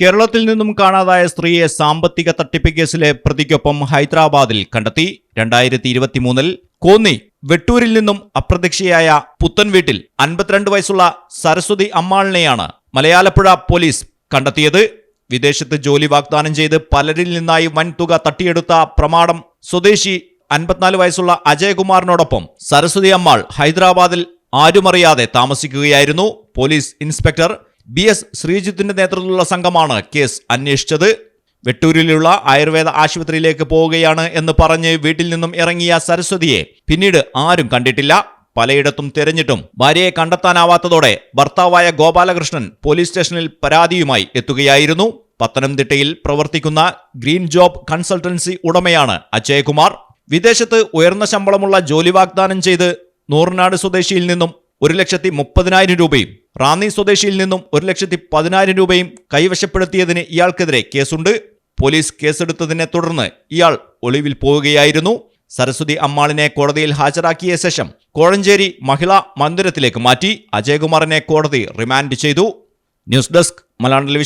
കേരളത്തിൽ നിന്നും കാണാതായ സ്ത്രീയെ സാമ്പത്തിക തട്ടിപ്പ് കേസിലെ പ്രതിക്കൊപ്പം ഹൈദരാബാദിൽ കണ്ടെത്തി. രണ്ടായിരത്തി ഇരുപത്തിമൂന്നിൽ കോന്നി വെട്ടൂരിൽ നിന്നും അപ്രത്യക്ഷയായ പുത്തൻ വീട്ടിൽ അൻപത്തിരണ്ട് വയസ്സുള്ള സരസ്വതി അമ്മാളിനെയാണ് മലയാലപ്പുഴ പോലീസ് കണ്ടെത്തിയത്. വിദേശത്ത് ജോലി വാഗ്ദാനം ചെയ്ത് പലരിൽ നിന്നായി വൻതുക തട്ടിയെടുത്ത പ്രമാണം സ്വദേശി അൻപത്തിനാല് വയസ്സുള്ള അജയകുമാറിനോടൊപ്പം സരസ്വതി അമ്മാൾ ഹൈദരാബാദിൽ ആരുമറിയാതെ താമസിക്കുകയായിരുന്നു. പോലീസ് ഇൻസ്പെക്ടർ ബി എസ് ശ്രീജിത്തിന്റെ നേതൃത്വത്തിലുള്ള സംഘമാണ് കേസ് അന്വേഷിച്ചത്. വെട്ടൂരിലുള്ള ആയുർവേദ ആശുപത്രിയിലേക്ക് പോവുകയാണ് എന്ന് പറഞ്ഞ് വീട്ടിൽ നിന്നും ഇറങ്ങിയ സരസ്വതിയെ പിന്നീട് ആരും കണ്ടിട്ടില്ല. പലയിടത്തും തിരഞ്ഞിട്ടും ഭാര്യയെ കണ്ടെത്താനാവാത്തതോടെ ഭർത്താവായ ഗോപാലകൃഷ്ണൻ പോലീസ് സ്റ്റേഷനിൽ പരാതിയുമായി എത്തുകയായിരുന്നു. പത്തനംതിട്ടയിൽ പ്രവർത്തിക്കുന്ന ഗ്രീൻ ജോബ് കൺസൾട്ടൻസി ഉടമയാണ് അജയകുമാർ. വിദേശത്ത് ഉയർന്ന ശമ്പളമുള്ള ജോലി വാഗ്ദാനം ചെയ്ത് നൂറിനാട് സ്വദേശിയിൽ നിന്നും ഒരു ലക്ഷത്തി മുപ്പതിനായിരം രൂപയും റാന്നി സ്വദേശിയിൽ നിന്നും ഒരു ലക്ഷത്തി പതിനായിരം രൂപയും കൈവശപ്പെടുത്തിയതിന് ഇയാൾക്കെതിരെ കേസുണ്ട്. പോലീസ് കേസെടുത്തതിനെ തുടർന്ന് ഇയാൾ ഒളിവിൽ പോവുകയായിരുന്നു. സരസ്വതി അമ്മാളിനെ കോടതിയിൽ ഹാജരാക്കിയ ശേഷം കോഴഞ്ചേരി മഹിളാ മന്ദിരത്തിലേക്ക് മാറ്റി അജയകുമാറിനെ കോടതി റിമാൻഡ് ചെയ്തു. News desk Malayalam